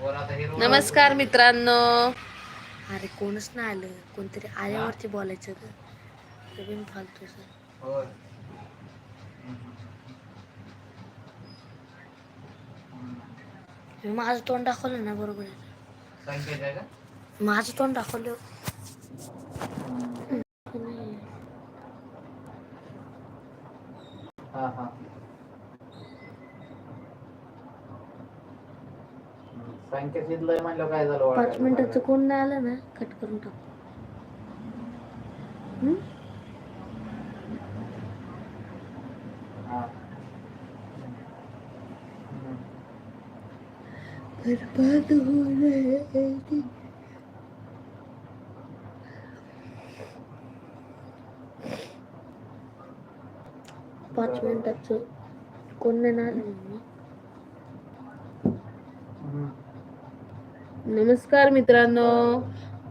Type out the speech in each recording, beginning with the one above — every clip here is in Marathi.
नमस्कार मित्रांनो. अरे कोणच नाही आलं. कोणतरी आल्यावरती बोलायचं नवीन फालतू होय. मी माझं तोंड दाखवलं ना बरोबर का? माझं तोंड दाखवलं हा हा संकेत शिजलंय म्हणलं काय झालं पाच ओळखायला? मिनिटाचं कोण नाही आलं ना कट करून टाकू हम्म? हा. हम्म. बर्बाद हो रहे हैं। पाच मिनिटाचं कोण नाही ना आलं ना हम्म. नमस्कार मित्रांनो.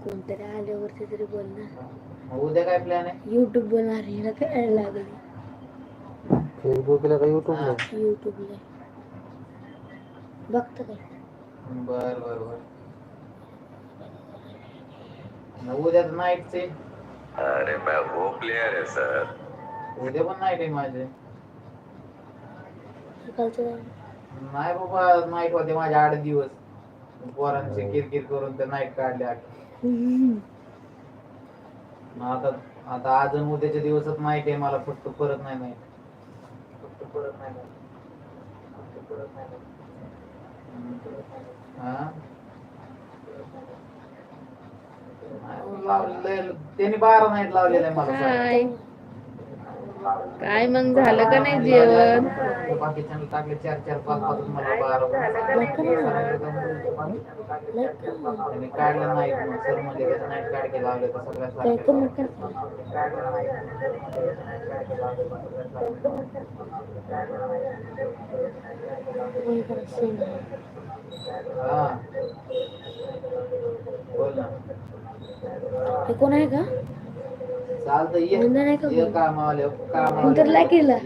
कोणतरी आल्यावरती तरी बोलणार मग उद्या काय प्लॅन आहे? युट्यूब बनणार हिला काय लागली. फेसबुकला का युट्यूबला युट्यूबला बघतं काय. बर बर बर. मग उद्या नाईटचे अरे मैं वो प्लेयर है सर. उद्या पण नाईट आहे माझे. काय? नाही बाबा नाईट होते माझे आठ दिवस. पोरांची किरकिर करून ते नाईट काढले आठ हम्म. मग आता आता आज आणि उद्याच्या दिवसात नाईट आहे मला फक्त परत नाही नाईट फक्त परत नाही night. फक्त परत नाही night. हम्म. हा? नाही, लावलेलं- त्यांनी बारा नाईट लावलेलं आहे मला काय काय मग झालं का नाही जेवण? बाकीच्यांना चार चार काढलं नाही नाईट काढ कोण आहे का चालतं ये. का ये? कामावाले कामावाले केला.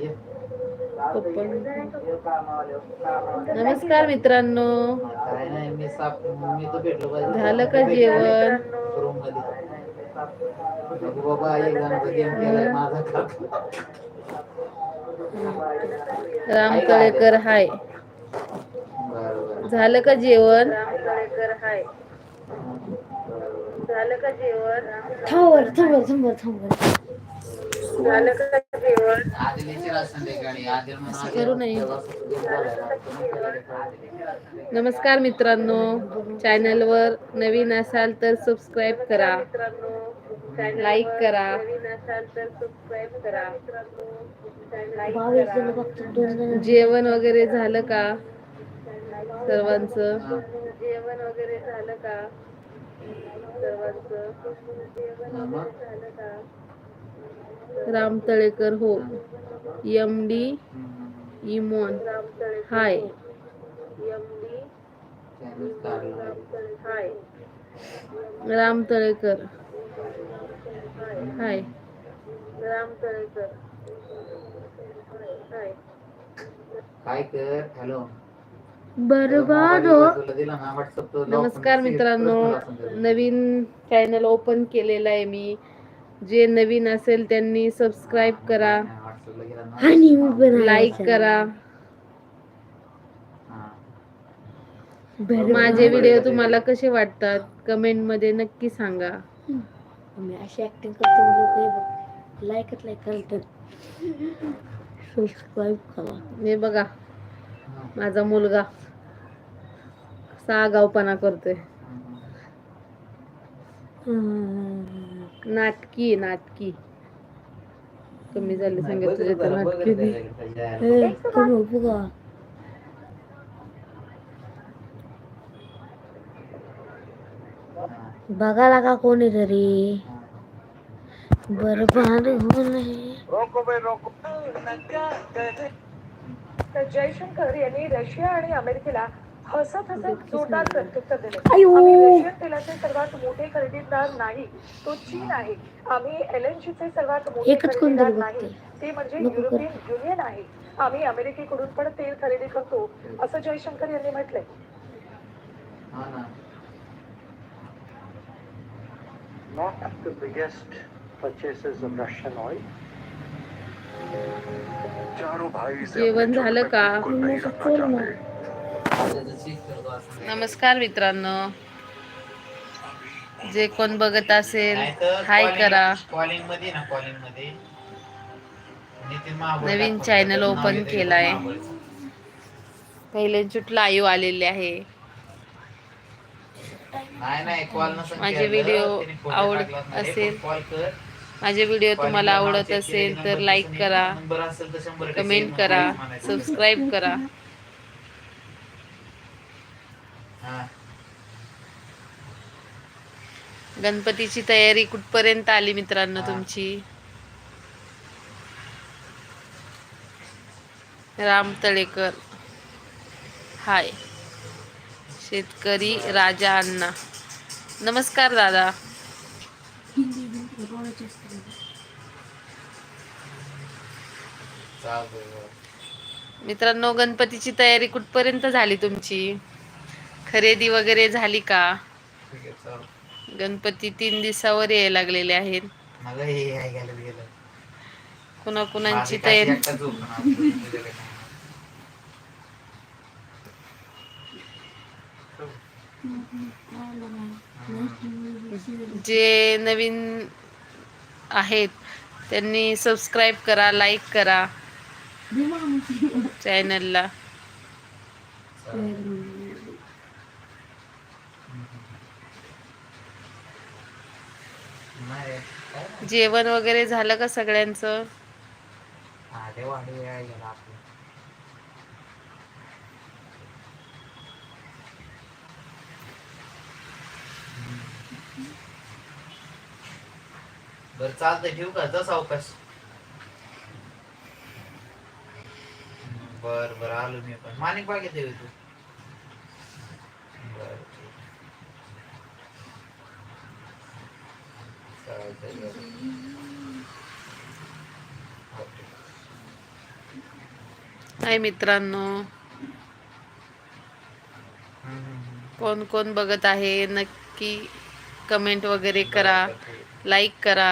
नमस्कार मित्रांनो. काय नाही मी साप मी तर भेटलो पाहिजे झालं का जेवण? रूममध्ये नको बाबा एक जणांचा गेम केलाय माझा काका. राम कळेकर हाय. झालं का जेवण थांबर थांबर थांबर थांबर करू नये. नमस्कार मित्रांनो चॅनलवर नवीन असाल तर सबस्क्राईब करा लाईक करा जेवण वगैरे झालं का सर्वांचं हा. हा, मग? राम तळेकर हो. M D Imon. Hi. Ram Talekar hi. Ram Talekar. Hi. कर? हॅलो. बरबाद हो. नमस्कार मित्रांनो. नवीन चॅनल ओपन केलेलं आहे मी. जे नवीन असेल त्यांनी सबस्क्राईब करा. आणि लाईक. करा. माझे व्हिडिओ तुम्हाला कसे वाटतात? कमेंटमध्ये नक्की सांगा. मी अशी ऍक्टिंग करतो लाईकच लाईक करतात. सबस्क्राईब करा. हे बघा. माझा मुलगा. कसा आगावपणा करतोय. नाटकी नाटकी. कमी झाले सांगितलं तर नाटकी हो बघा लागा कोणीतरी हा. बरबाद हो नये तर जयशंकर यांनी रशिया आणि अमेरिकेला हसत हसत जोरदार प्रत्युत्तर दिले. आम्ही रशियन तेलाचे सर्वात मोठे खरेदीदार नाही तो चीन आहे आम्ही एलएनजीचे सर्वात मोठे खरेदीदार नाही. ते म्हणजे. युरोपियन युनियन आहे आम्ही अमेरिकेकडून पण तेल खरेदी करतो असं जयशंकर यांनी म्हटलंय ना not the biggest purchases of Russian oil. चारों भाई से जेवण झालं का? नमस्कार मित्रांनो. जे कोण बघत असेल हाय करा. calling मध्ये ना कॉलिंगमध्ये. नितीन महाबळ नवीन open येतं केलाय. पहिले चुट लाईव्ह आलेले आहे. नाही नाही कॉल नसेल माझे व्हिडिओ आवड असेल. माझे व्हिडिओ तुम्हाला आवडत असेल तर लाईक करा कमेंट करा. सबस्क्राईब करा. गणपतीची तयारी कुठपर्यंत आली मित्रांनो. तुमची? राम तळेकर. हाय. शेतकरी राजा अण्णा. नमस्कार दादा. मित्रांनो गणपतीची तयारी कुठपर्यंत झाली तुमची? खरेदी वगैरे झाली का? गणपती तीन दिवसावर यायला लागलेले आहेत. माझी काशी तयारी. जे नवीन आहेत त्यांनी सबस्क्राईब करा लाईक करा. चॅनलला जेवण वगैरे झालं का सगळ्यांचं? बर चालतंय ठेवू का? जा अवकाश बर बर आलो मी पण माणिक बागेत येऊ तू. बर. हाय मित्रांनो. कोण कोण बघत आहे नक्की कमेंट वगैरे करा. लाईक करा.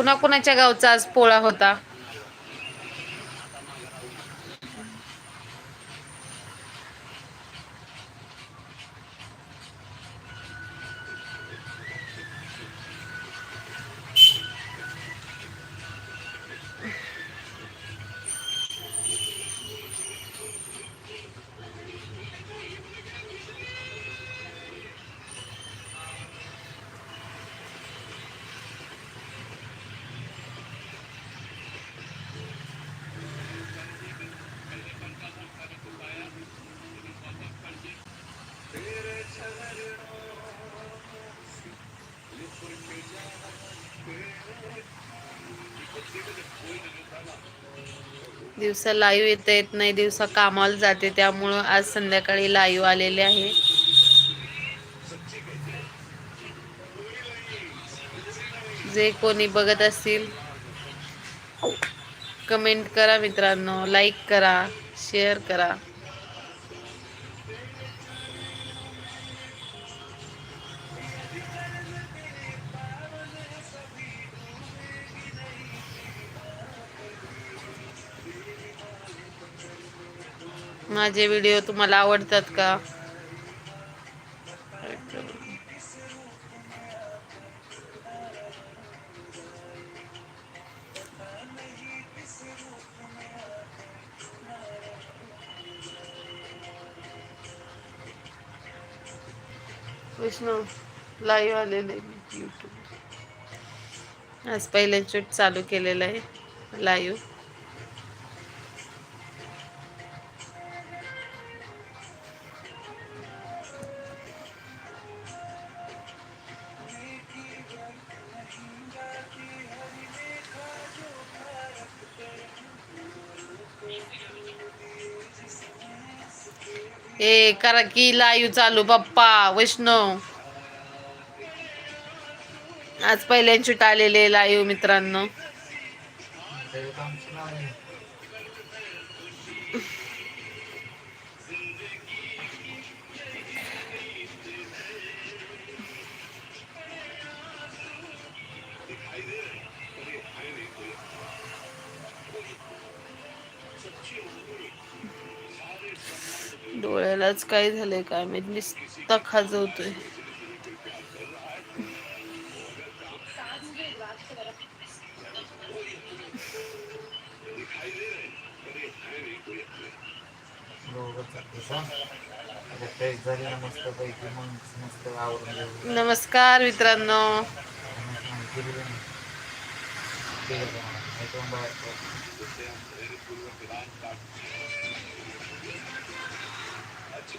कुणाकुणाच्या गावचा आज पोळा होता? दिवसा लाईव्ह येता येत नाही दिवसा कामाला जाते त्यामुळं आज संध्याकाळी लाईव्ह आलेले आहे. जे कोणी बघत असतील कमेंट करा मित्रांनो लाईक करा शेअर करा. माझे व्हिडिओ तुम्हाला आवडतात का? विष्णू लाईव्ह आलेले यूट्यूब आज पहिले शूट चालू केलेलं आहे लाईव्ह ए करा की लाईव्ह चालू पप्पा वैष्णव. आज पहिल्यांची आलेले लाईव्ह मित्रांनो त्याच्यात आमचं नाव आहे. डोळ्यालाच काय झालंय काय मी नुसता खाजवतोय. नमस्कार मित्रांनो.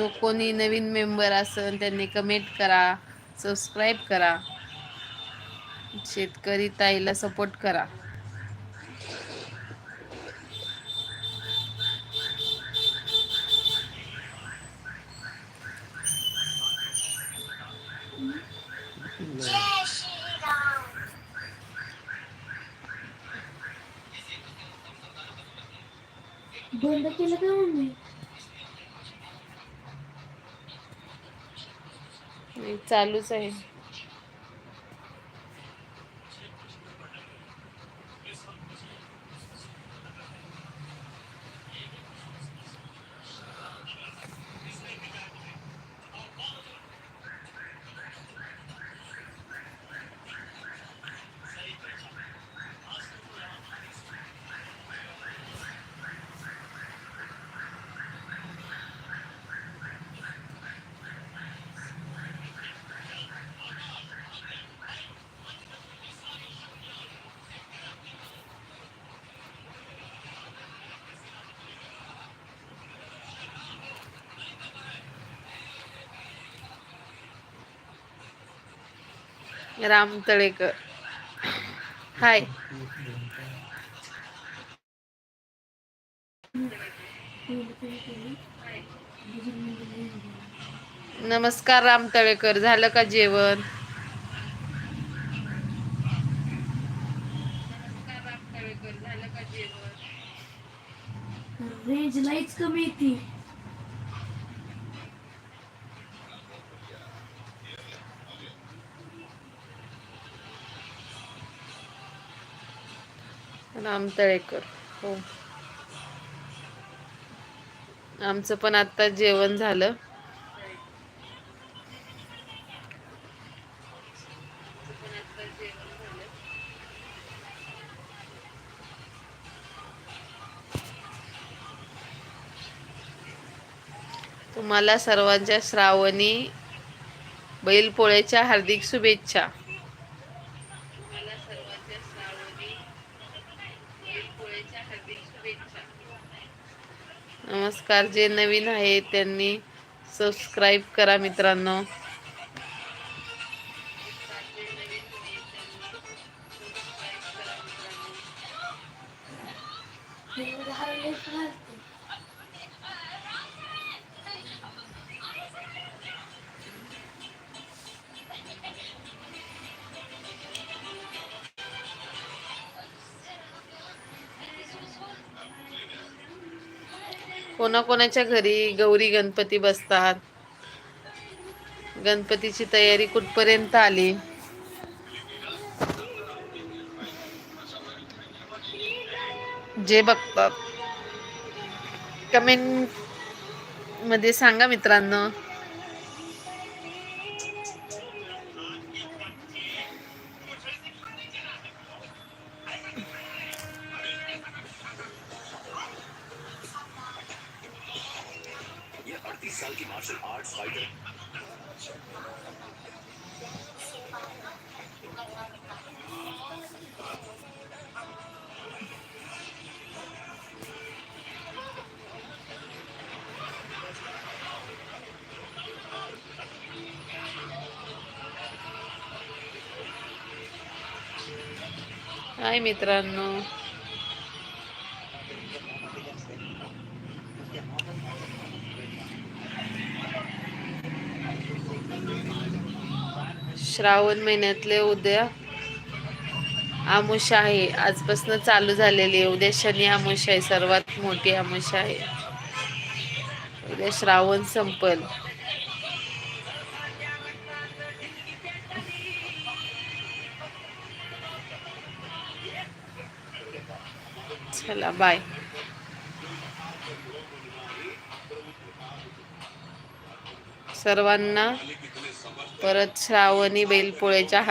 जो कोणी नवीन मेंबर असेल त्यांनी कमेंट करा सबस्क्राईब करा. शेतकरी ताईला सपोर्ट करा. चालूच आहे. राम तळेकर. हाय. नमस्कार राम तळेकर. झालं का जेवण? रेंज लाईच कमी येते तळेकर हो. आमचं पण आता जेवण झालं. तुम्हाला सर्वांच्या श्रावणी बैलपोळ्याच्या हार्दिक शुभेच्छा. नमस्कार जे नवीन आहे त्यांनी सबस्क्राईब करा मित्रांनो. कोणाकोणाच्या घरी गौरी गणपती बसतात? गणपतीची तयारी कुठपर्यंत आली? जे बघतात. कमेंटमध्ये सांगा मित्रांनो. हाय मित्रांनो श्रावण महिन्यातले उद्या आमुष आहे. आजपासून चालू झालेली आहे. उद्या शनी आमुष आहे. सर्वात मोठी आमुष आहे. उद्या श्रावण संपल. चला बाय सर्वांना परत श्रावणी बेलपोळेच्या